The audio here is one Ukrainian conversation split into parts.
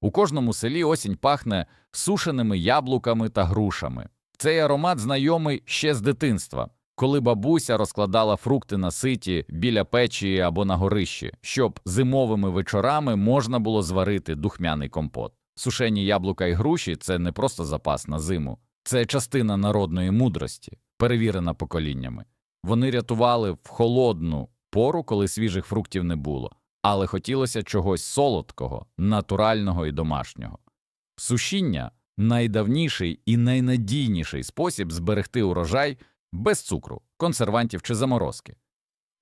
У кожному селі осінь пахне сушеними яблуками та грушами. Цей аромат знайомий ще з дитинства, коли бабуся розкладала фрукти на ситі біля печі або на горищі, щоб зимовими вечорами можна було зварити духмяний компот. Сушені яблука і груші це не просто запас на зиму, це частина народної мудрості, перевірена поколіннями. Вони рятували в холодну пору, коли свіжих фруктів не було, але хотілося чогось солодкого, натурального і домашнього. Сушіння найдавніший і найнадійніший спосіб зберегти урожай без цукру, консервантів чи заморозки.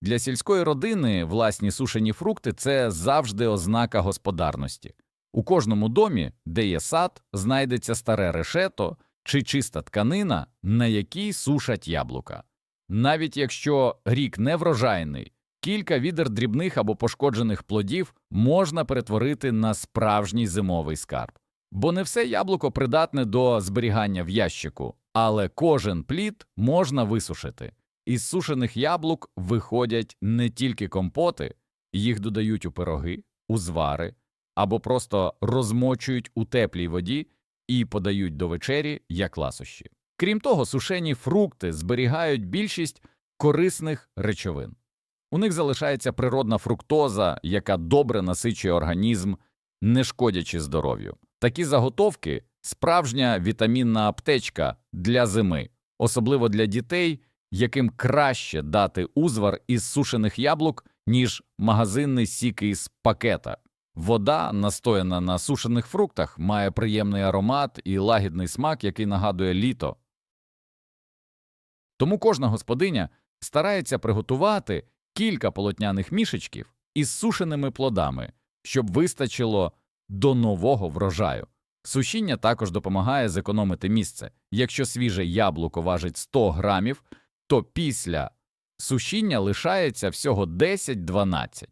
Для сільської родини власні сушені фрукти це завжди ознака господарності. У кожному домі, де є сад, знайдеться старе решето чи чиста тканина, на якій сушать яблука. Навіть якщо рік не врожайний, кілька відер дрібних або пошкоджених плодів можна перетворити на справжній зимовий скарб. Бо не все яблуко придатне до зберігання в ящику, але кожен плід можна висушити. Із сушених яблук виходять не тільки компоти, їх додають у пироги, у звари або просто розмочують у теплій воді і подають до вечері як ласощі. Крім того, сушені фрукти зберігають більшість корисних речовин. У них залишається природна фруктоза, яка добре насичує організм, не шкодячи здоров'ю. Такі заготовки справжня вітамінна аптечка для зими, особливо для дітей, яким краще дати узвар із сушених яблук, ніж магазинний сік із пакета. Вода, настояна на сушених фруктах, має приємний аромат і лагідний смак, який нагадує літо. Тому кожна господиня старається приготувати кілька полотняних мішечків із сушеними плодами, щоб вистачило до нового врожаю. Сушіння також допомагає зекономити місце. Якщо свіже яблуко важить 100 грамів, то після сушіння лишається всього 10-12.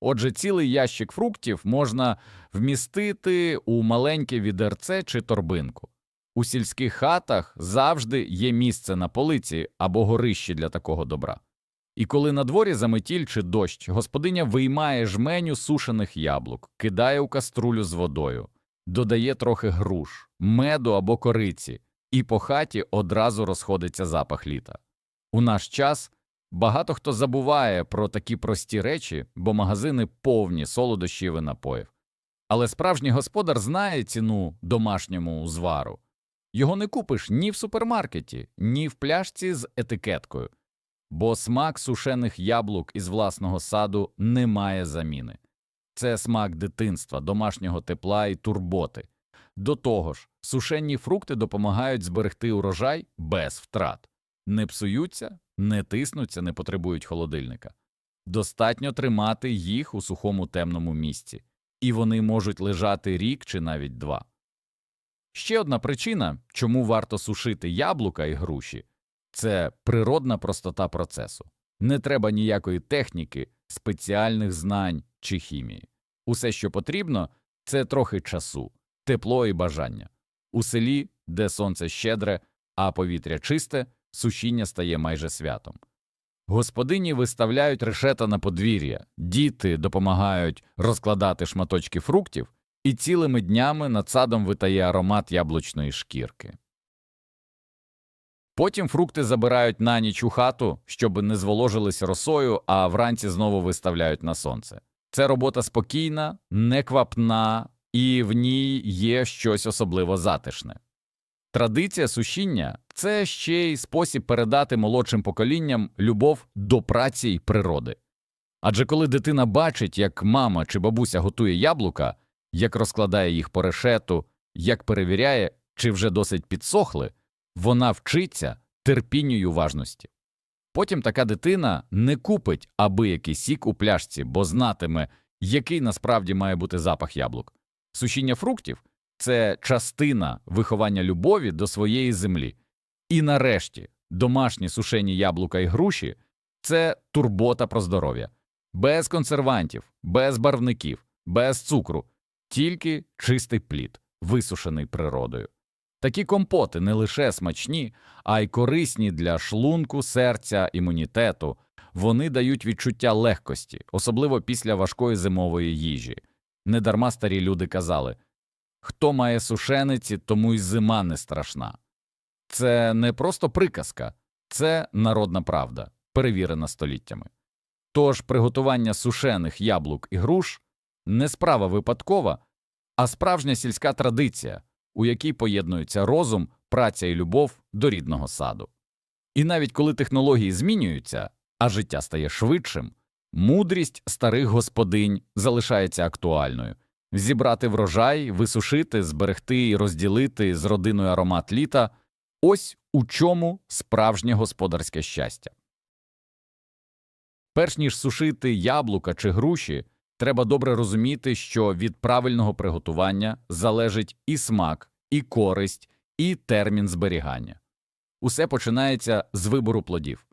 Отже, цілий ящик фруктів можна вмістити у маленьке відерце чи торбинку. У сільських хатах завжди є місце на полиці або горищі для такого добра. І коли на дворі заметіль чи дощ, господиня виймає жменю сушених яблук, кидає у каструлю з водою, додає трохи груш, меду або кориці, і по хаті одразу розходиться запах літа. У наш час багато хто забуває про такі прості речі, бо магазини повні солодощів і напоїв. Але справжній господар знає ціну домашньому звару. Його не купиш ні в супермаркеті, ні в пляшці з етикеткою, бо смак сушених яблук із власного саду не має заміни. Це смак дитинства, домашнього тепла і турботи. До того ж, сушені фрукти допомагають зберегти урожай без втрат. Не псуються, не тиснуться, не потребують холодильника. Достатньо тримати їх у сухому темному місці, і вони можуть лежати рік чи навіть два. Ще одна причина, чому варто сушити яблука і груші, це природна простота процесу. Не треба ніякої техніки, спеціальних знань чи хімії. Усе, що потрібно, це трохи часу, тепло і бажання. У селі, де сонце щедре, а повітря чисте, сушіння стає майже святом. Господині виставляють решета на подвір'я, діти допомагають розкладати шматочки фруктів, і цілими днями над садом витає аромат яблучної шкірки. Потім фрукти забирають на ніч у хату, щоб не зволожились росою, а вранці знову виставляють на сонце. Це робота спокійна, неквапна, і в ній є щось особливо затишне. Традиція сушіння це ще й спосіб передати молодшим поколінням любов до праці й природи. Адже коли дитина бачить, як мама чи бабуся готує яблука, як розкладає їх по решету, як перевіряє, чи вже досить підсохли, вона вчиться терпінню й уважності. Потім така дитина не купить аби який сік у пляшці, бо знатиме, який насправді має бути запах яблук. Сушіння фруктів це частина виховання любові до своєї землі. І нарешті домашні сушені яблука і груші це турбота про здоров'я, без консервантів, без барвників, без цукру, тільки чистий плід, висушений природою. Такі компоти не лише смачні, а й корисні для шлунку, серця, імунітету. Вони дають відчуття легкості, особливо після важкої зимової їжі. Недарма старі люди казали хто має сушениці, тому й зима не страшна. Це не просто приказка, це народна правда, перевірена століттями. Тож приготування сушених яблук і груш не справа випадкова, а справжня сільська традиція, у якій поєднуються розум, праця і любов до рідного саду. І навіть коли технології змінюються, а життя стає швидшим, мудрість старих господинь залишається актуальною зібрати врожай, висушити, зберегти і розділити з родиною аромат літа ось у чому справжнє господарське щастя. Перш ніж сушити яблука чи груші, треба добре розуміти, що від правильного приготування залежить і смак, і користь, і термін зберігання. Усе починається з вибору плодів.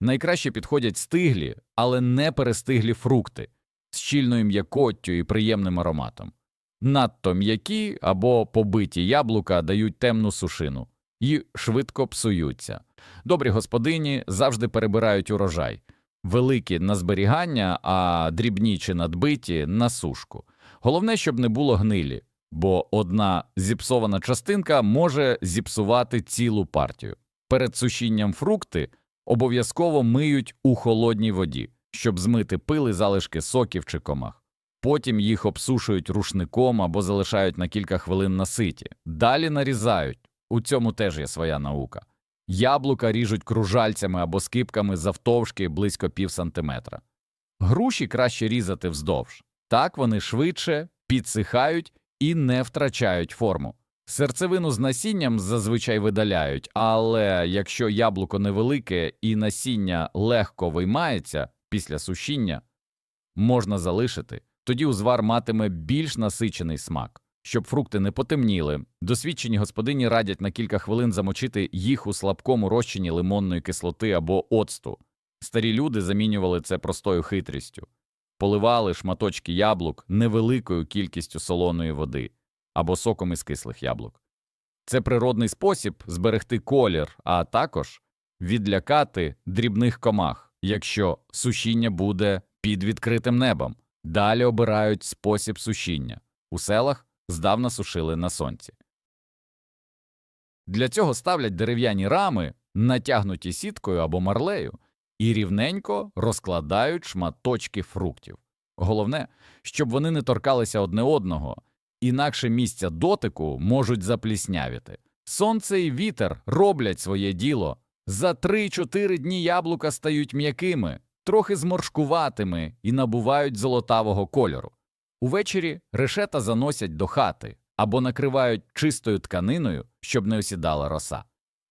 Найкраще підходять стиглі, але не перестиглі фрукти з щільною м'якоттю і приємним ароматом. Надто м'які або побиті яблука дають темну сушину і швидко псуються. Добрі господині завжди перебирають урожай, великі на зберігання, а дрібні чи надбиті на сушку. Головне, щоб не було гнилі, бо одна зіпсована частинка може зіпсувати цілу партію. Перед сушінням фрукти обов'язково миють у холодній воді, щоб змити пили залишки соків чи комах. Потім їх обсушують рушником або залишають на кілька хвилин на ситі. Далі нарізають. У цьому теж є своя наука. Яблука ріжуть кружальцями або скипками завтовшки близько пів сантиметра. Груші краще різати вздовж. Так вони швидше підсихають і не втрачають форму. Серцевину з насінням зазвичай видаляють, але якщо яблуко невелике і насіння легко виймається після сушіння, можна залишити, тоді узвар матиме більш насичений смак. Щоб фрукти не потемніли, досвідчені господині радять на кілька хвилин замочити їх у слабкому розчині лимонної кислоти або оцту. Старі люди замінювали це простою хитрістю, поливали шматочки яблук невеликою кількістю солоної води або соком із кислих яблук. Це природний спосіб зберегти колір, а також відлякати дрібних комах, якщо сушіння буде під відкритим небом. Далі обирають спосіб сушіння. У селах здавна сушили на сонці. Для цього ставлять дерев'яні рами, натягнуті сіткою або марлею, і рівненько розкладають шматочки фруктів. Головне, щоб вони не торкалися одне одного, інакше місця дотику можуть запліснявіти. Сонце і вітер роблять своє діло. За 3-4 дні яблука стають м'якими, трохи зморшкуватими і набувають золотавого кольору. Увечері решета заносять до хати або накривають чистою тканиною, щоб не осідала роса.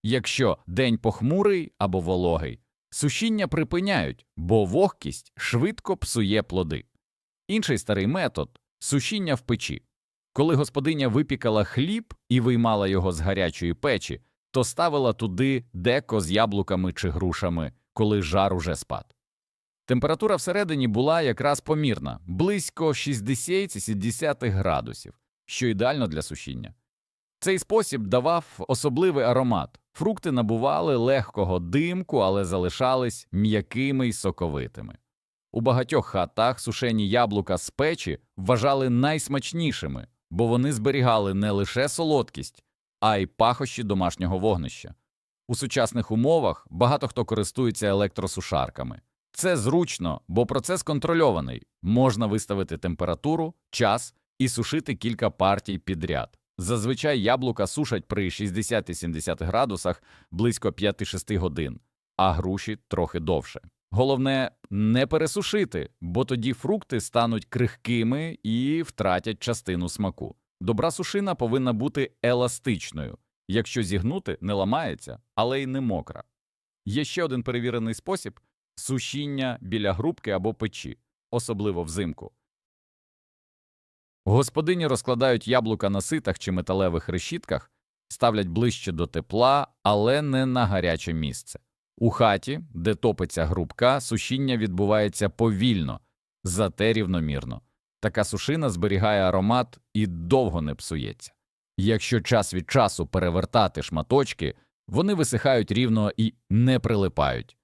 Якщо день похмурий або вологий, сушіння припиняють, бо вогкість швидко псує плоди. Інший старий метод сушіння в печі. Коли господиня випікала хліб і виймала його з гарячої печі, то ставила туди деко з яблуками чи грушами, коли жар уже спад. Температура всередині була якраз помірна, близько 60-70 градусів, що ідеально для сушіння. Цей спосіб давав особливий аромат. Фрукти набували легкого димку, але залишались м'якими й соковитими. У багатьох хатах сушені яблука з печі вважали найсмачнішими, бо вони зберігали не лише солодкість, а й пахощі домашнього вогнища. У сучасних умовах багато хто користується електросушарками. Це зручно, бо процес контрольований. Можна виставити температуру, час і сушити кілька партій підряд. Зазвичай яблука сушать при 60-70 градусах близько 5-6 годин, а груші трохи довше. Головне не пересушити, бо тоді фрукти стануть крихкими і втратять частину смаку. Добра сушина повинна бути еластичною. Якщо зігнути, не ламається, але й не мокра. Є ще один перевірений спосіб сушіння біля грубки або печі, особливо взимку. Господині розкладають яблука на ситах чи металевих решітках, ставлять ближче до тепла, але не на гаряче місце. У хаті, де топиться грубка, сушіння відбувається повільно, зате рівномірно. Така сушина зберігає аромат і довго не псується. Якщо час від часу перевертати шматочки, вони висихають рівно і не прилипають.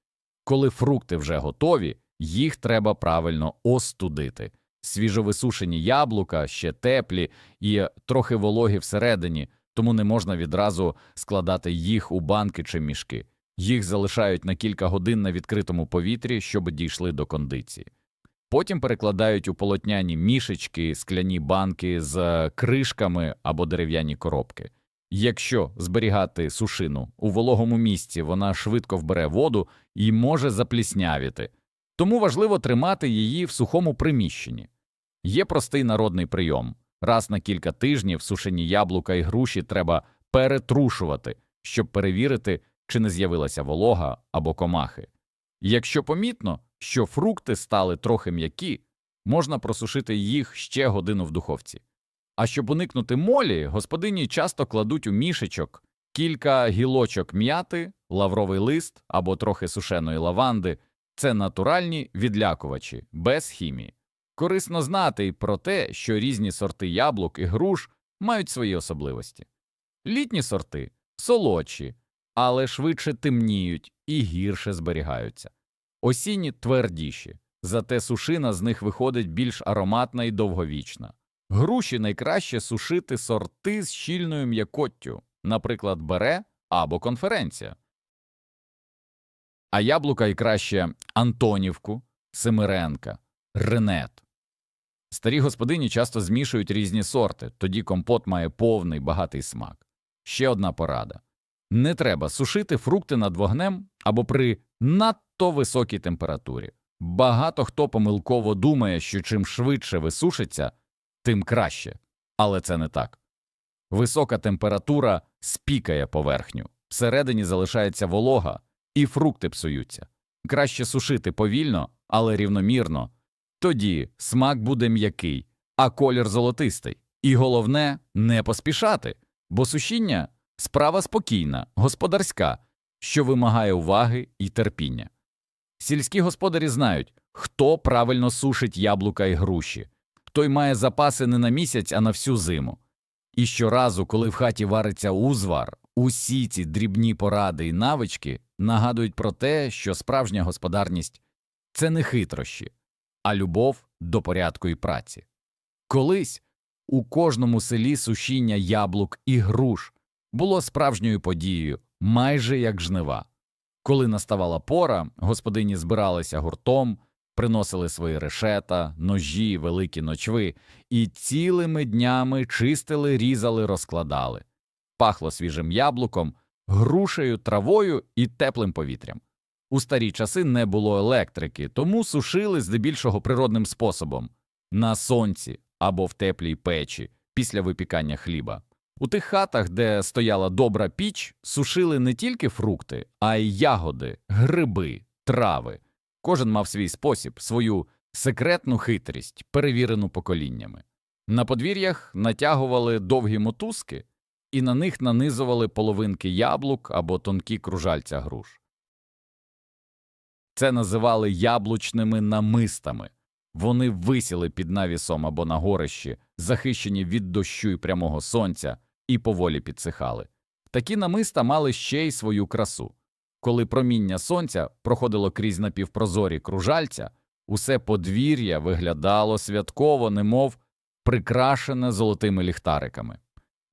Коли фрукти вже готові, їх треба правильно остудити. Свіжовисушені яблука, ще теплі і трохи вологі всередині, тому не можна відразу складати їх у банки чи мішки. Їх залишають на кілька годин на відкритому повітрі, щоб дійшли до кондиції. Потім перекладають у полотняні мішечки, скляні банки з кришками або дерев'яні коробки. Якщо зберігати сушину у вологому місці, вона швидко вбере воду і може запліснявіти, тому важливо тримати її в сухому приміщенні. Є простий народний прийом раз на кілька тижнів сушені яблука і груші треба перетрушувати, щоб перевірити, чи не з'явилася волога або комахи. Якщо помітно, що фрукти стали трохи м'які, можна просушити їх ще годину в духовці. А щоб уникнути молі, господині часто кладуть у мішечок кілька гілочок м'яти, лавровий лист або трохи сушеної лаванди це натуральні відлякувачі, без хімії. Корисно знати й про те, що різні сорти яблук і груш мають свої особливості. Літні сорти солодші, але швидше темніють і гірше зберігаються. Осінні твердіші, зате сушина з них виходить більш ароматна і довговічна. Груші найкраще сушити сорти з щільною м'якоттю, наприклад, бере або конференція. А яблука й краще Антонівку, Семиренка, Ренет. Старі господині часто змішують різні сорти, тоді компот має повний багатий смак. Ще одна порада не треба сушити фрукти над вогнем або при надто високій температурі. Багато хто помилково думає, що чим швидше висушиться, тим краще, але це не так. Висока температура спікає поверхню, всередині залишається волога, і фрукти псуються. Краще сушити повільно, але рівномірно. Тоді смак буде м'який, а колір золотистий. І головне не поспішати, бо сушіння справа спокійна, господарська, що вимагає уваги і терпіння. Сільські господарі знають, хто правильно сушить яблука і груші, той має запаси не на місяць, а на всю зиму. І щоразу, коли в хаті вариться узвар, усі ці дрібні поради і навички нагадують про те, що справжня господарність це не хитрощі, а любов до порядку і праці. Колись у кожному селі сушіння яблук і груш було справжньою подією, майже як жнива. Коли наставала пора, господині збиралися гуртом, приносили свої решета, ножі, великі ночви і цілими днями чистили, різали, розкладали. Пахло свіжим яблуком, грушею, травою і теплим повітрям. У старі часи не було електрики, тому сушили здебільшого природним способом на сонці або в теплій печі після випікання хліба. У тих хатах, де стояла добра піч, сушили не тільки фрукти, а й ягоди, гриби, трави. Кожен мав свій спосіб, свою секретну хитрість, перевірену поколіннями. На подвір'ях натягували довгі мотузки і на них нанизували половинки яблук або тонкі кружальця груш. Це називали яблучними намистами. Вони висіли під навісом або на горищі, захищені від дощу і прямого сонця, і поволі підсихали. Такі намиста мали ще й свою красу. Коли проміння сонця проходило крізь напівпрозорі кружальця, усе подвір'я виглядало святково, немов прикрашене золотими ліхтариками.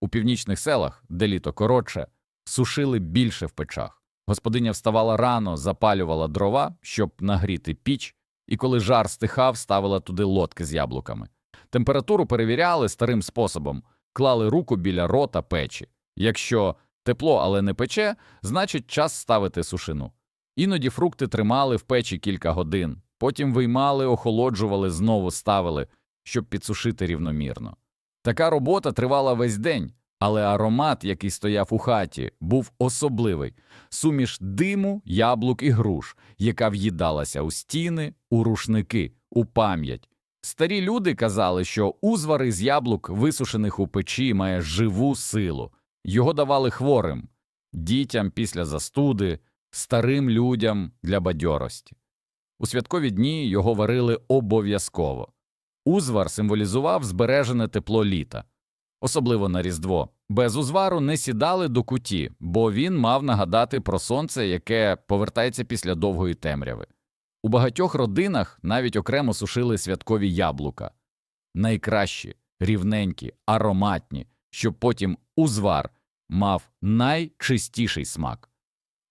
У північних селах, де літо коротше, сушили більше в печах. Господиня вставала рано, запалювала дрова, щоб нагріти піч, і коли жар стихав, ставила туди лодки з яблуками. Температуру перевіряли старим способом, клали руку біля рота печі. Якщо тепло, але не пече, значить час ставити сушину. Іноді фрукти тримали в печі кілька годин, потім виймали, охолоджували, знову ставили, щоб підсушити рівномірно. Така робота тривала весь день, але аромат, який стояв у хаті, був особливий суміш диму, яблук і груш, яка в'їдалася у стіни, у рушники, у пам'ять. Старі люди казали, що узвар із яблук, висушених у печі, має живу силу. Його давали хворим, дітям після застуди, старим людям для бадьорості. У святкові дні його варили обов'язково. Узвар символізував збережене тепло літа, особливо на Різдво. Без узвару не сідали до куті, бо він мав нагадати про сонце, яке повертається після довгої темряви. У багатьох родинах навіть окремо сушили святкові яблука, найкращі, рівненькі, ароматні, щоб потім узвар мав найчистіший смак.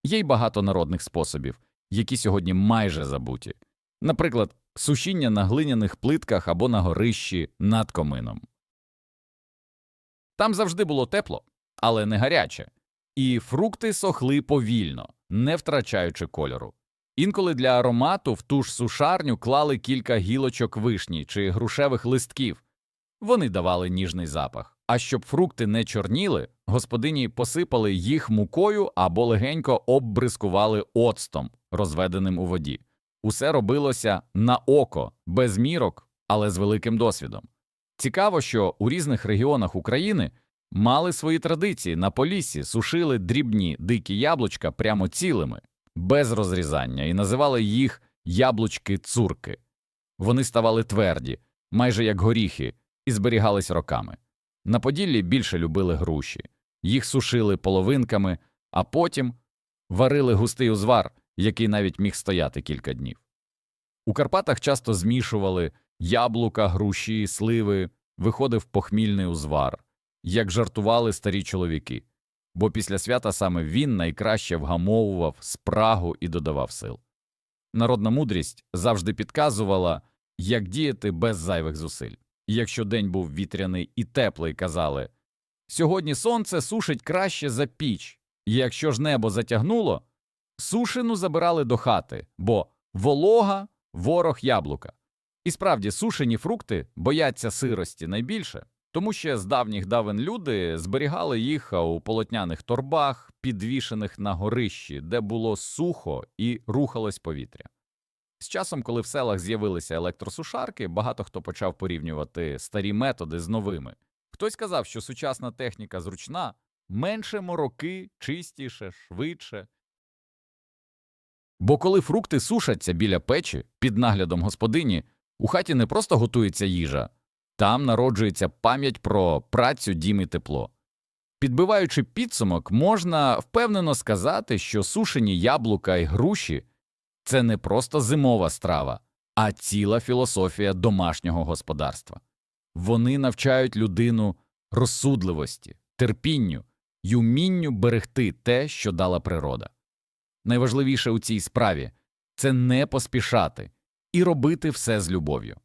Є й багато народних способів, які сьогодні майже забуті. Наприклад, сушіння на глиняних плитках або на горищі над комином. Там завжди було тепло, але не гаряче, і фрукти сохли повільно, не втрачаючи кольору. Інколи для аромату в ту ж сушарню клали кілька гілочок вишні чи грушевих листків. Вони давали ніжний запах. А щоб фрукти не чорніли, господині посипали їх мукою або легенько оббризкували оцтом, розведеним у воді. Усе робилося на око, без мірок, але з великим досвідом. Цікаво, що у різних регіонах України мали свої традиції. На полісі сушили дрібні дикі яблучка прямо цілими, без розрізання, і називали їх яблучки-цурки. Вони ставали тверді, майже як горіхи, і зберігались роками. На Поділлі більше любили груші, їх сушили половинками, а потім варили густий узвар, який навіть міг стояти кілька днів. У Карпатах часто змішували яблука, груші, сливи, виходив похмільний узвар, як жартували старі чоловіки, бо після свята саме він найкраще вгамовував спрагу і додавав сил. Народна мудрість завжди підказувала, як діяти без зайвих зусиль. Якщо день був вітряний і теплий, казали сьогодні сонце сушить краще за піч, і якщо ж небо затягнуло, сушину забирали до хати, бо волога ворог яблука. І справді сушені фрукти бояться сирості найбільше, тому що з давніх давен люди зберігали їх у полотняних торбах, підвішених на горищі, де було сухо і рухалось повітря. З часом, коли в селах з'явилися електросушарки, багато хто почав порівнювати старі методи з новими. Хтось казав, що сучасна техніка зручна, менше мороки, чистіше, швидше. Бо коли фрукти сушаться біля печі під наглядом господині, у хаті не просто готується їжа, там народжується пам'ять про працю, дім і тепло. Підбиваючи підсумок, можна впевнено сказати, що сушені яблука й груші це не просто зимова страва, а ціла філософія домашнього господарства. Вони навчають людину розсудливості, терпінню й умінню берегти те, що дала природа. Найважливіше у цій справі це не поспішати і робити все з любов'ю.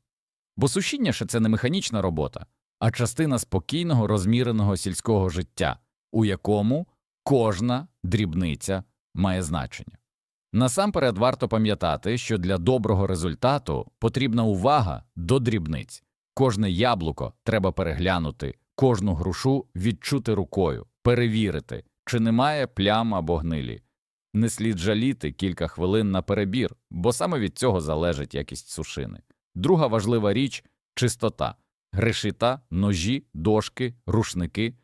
Бо сушіння ще це не механічна робота, а частина спокійного розміреного сільського життя, у якому кожна дрібниця має значення. Насамперед варто пам'ятати, що для доброго результату потрібна увага до дрібниць. Кожне яблуко треба переглянути, кожну грушу відчути рукою, перевірити, чи немає плям або гнилі. Не слід жаліти кілька хвилин на перебір, бо саме від цього залежить якість сушини. Друга важлива річ чистота. Грешита, ножі, дошки, рушники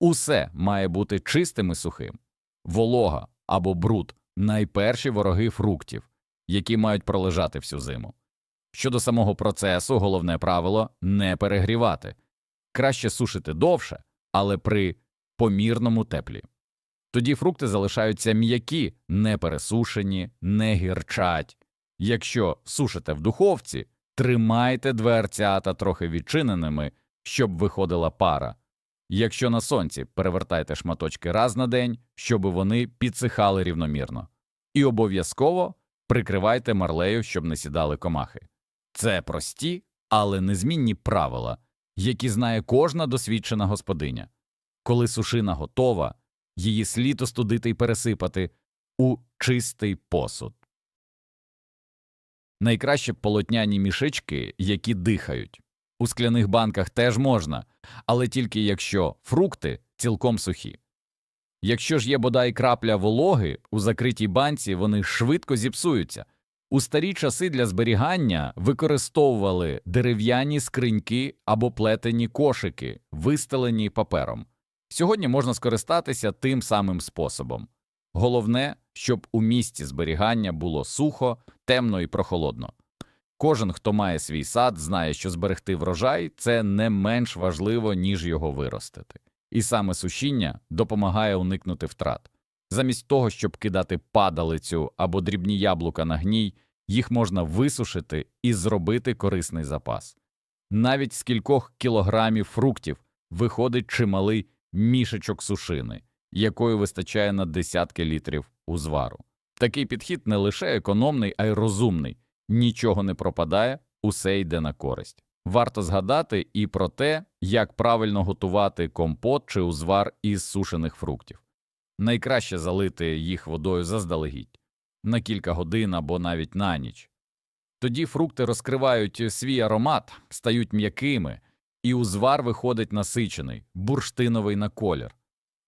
усе має бути чистим і сухим. Волога або бруд найперші вороги фруктів, які мають пролежати всю зиму. Щодо самого процесу, головне правило не перегрівати. Краще сушити довше, але при помірному теплі. Тоді фрукти залишаються м'які, не пересушені, не гірчать. Якщо сушите в духовці, тримайте дверцята трохи відчиненими, щоб виходила пара. Якщо на сонці перевертайте шматочки раз на день, щоб вони підсихали рівномірно. І обов'язково прикривайте марлею, щоб не сідали комахи. Це прості, але незмінні правила, які знає кожна досвідчена господиня. Коли сушина готова, її слід остудити й пересипати у чистий посуд. Найкраще полотняні мішечки, які дихають. У скляних банках теж можна, але тільки якщо фрукти цілком сухі. Якщо ж є бодай крапля вологи у закритій банці, вони швидко зіпсуються. У старі часи для зберігання використовували дерев'яні скриньки або плетені кошики, вистелені папером. Сьогодні можна скористатися тим самим способом. Головне, щоб у місці зберігання було сухо, темно і прохолодно. Кожен, хто має свій сад, знає, що зберегти врожай це не менш важливо, ніж його виростити. І саме сушіння допомагає уникнути втрат. Замість того, щоб кидати падалицю або дрібні яблука на гній, їх можна висушити і зробити корисний запас. Навіть з кількох кілограмів фруктів виходить чималий мішечок сушини, якої вистачає на десятки літрів узвару. Такий підхід не лише економний, а й розумний. Нічого не пропадає, усе йде на користь. Варто згадати і про те, як правильно готувати компот чи узвар із сушених фруктів. Найкраще залити їх водою заздалегідь на кілька годин або навіть на ніч. Тоді фрукти розкривають свій аромат, стають м'якими, і узвар виходить насичений, бурштиновий на колір.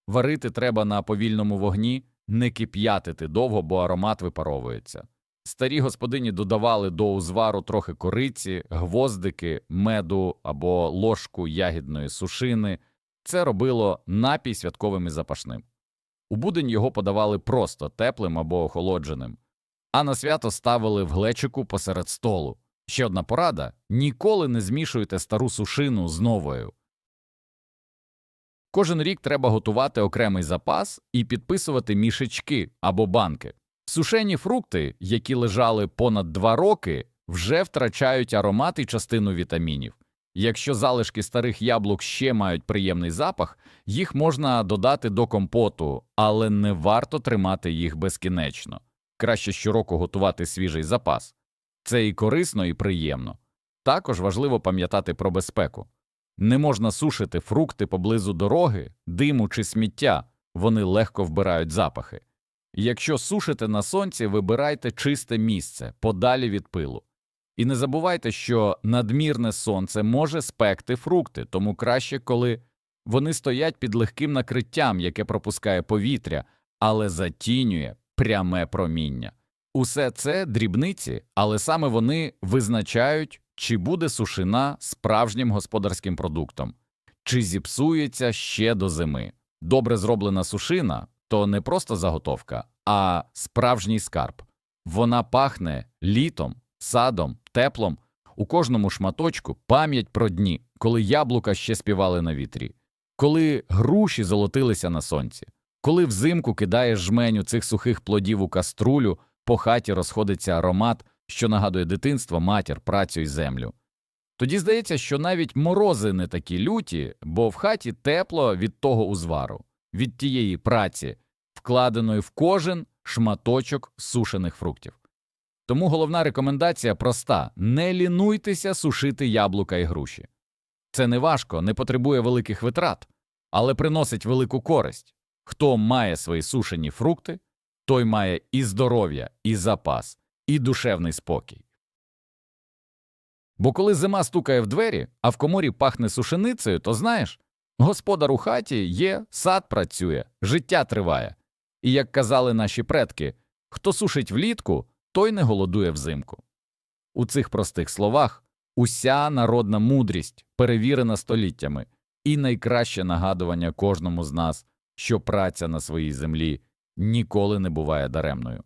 Варити треба на повільному вогні, не кип'ятити довго, бо аромат випаровується. Старі господині додавали до узвару трохи кориці, гвоздики, меду або ложку ягідної сушини. Це робило напій святковим і запашним. У будень його подавали просто теплим або охолодженим, а на свято ставили в глечику посеред столу. Ще одна порада ніколи не змішуйте стару сушину з новою. Кожен рік треба готувати окремий запас і підписувати мішечки або банки. Сушені фрукти, які лежали понад два роки, вже втрачають аромат і частину вітамінів. Якщо залишки старих яблук ще мають приємний запах, їх можна додати до компоту, але не варто тримати їх безкінечно. Краще щороку готувати свіжий запас. Це і корисно, і приємно. Також важливо пам'ятати про безпеку. Не можна сушити фрукти поблизу дороги, диму чи сміття, вони легко вбирають запахи. Якщо сушите на сонці, вибирайте чисте місце, подалі від пилу. І не забувайте, що надмірне сонце може спекти фрукти, тому краще, коли вони стоять під легким накриттям, яке пропускає повітря, але затінює пряме проміння. Усе це дрібниці, але саме вони визначають, чи буде сушина справжнім господарським продуктом, чи зіпсується ще до зими. Добре зроблена сушина то не просто заготовка, а справжній скарб. Вона пахне літом, садом, теплом. У кожному шматочку пам'ять про дні, коли яблука ще співали на вітрі, коли груші золотилися на сонці, коли взимку кидаєш жменю цих сухих плодів у каструлю, по хаті розходиться аромат, що нагадує дитинство, матір, працю і землю. Тоді здається, що навіть морози не такі люті, бо в хаті тепло від того узвару, від тієї праці, вкладеної в кожен шматочок сушених фруктів. Тому головна рекомендація проста не лінуйтеся сушити яблука і груші. Це не важко, не потребує великих витрат, але приносить велику користь. Хто має свої сушені фрукти, той має і здоров'я, і запас, і душевний спокій. Бо коли зима стукає в двері, а в коморі пахне сушеницею, то знаєш, господар у хаті є, сад працює, життя триває. І як казали наші предки, хто сушить влітку, той не голодує взимку. У цих простих словах уся народна мудрість, перевірена століттями, і найкраще нагадування кожному з нас, що праця на своїй землі ніколи не буває даремною.